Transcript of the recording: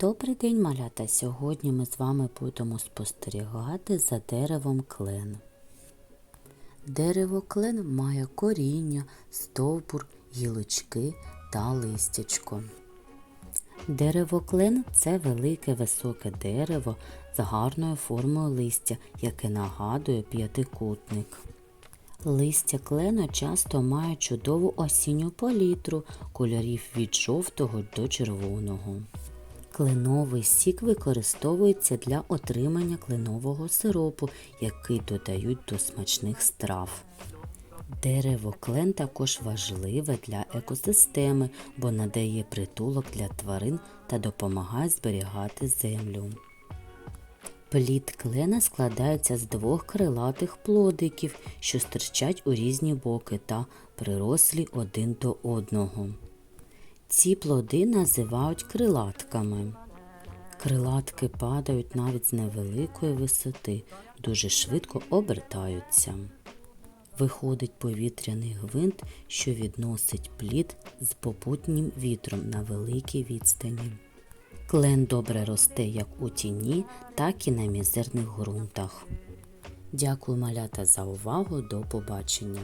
Добрий день, малята! Сьогодні ми з вами будемо спостерігати за деревом клен. Дерево клен має коріння, стовбур, гілочки та листячко. Дерево клен це велике високе дерево з гарною формою листя, яке нагадує п'ятикутник. Листя клена часто має чудову осінню палітру кольорів від жовтого до червоного. Кленовий сік використовується для отримання кленового сиропу, який додають до смачних страв. Дерево клен також важливе для екосистеми, бо надає притулок для тварин та допомагає зберігати землю. Плід клена складається з двох крилатих плодиків, що стирчать у різні боки та прирослі один до одного. Ці плоди називають крилатками. Крилатки падають навіть з невеликої висоти, дуже швидко обертаються. Виходить повітряний гвинт, що відносить плід з попутнім вітром на великій відстані. Клен добре росте як у тіні, так і на мізерних ґрунтах. Дякую малята за увагу. До побачення.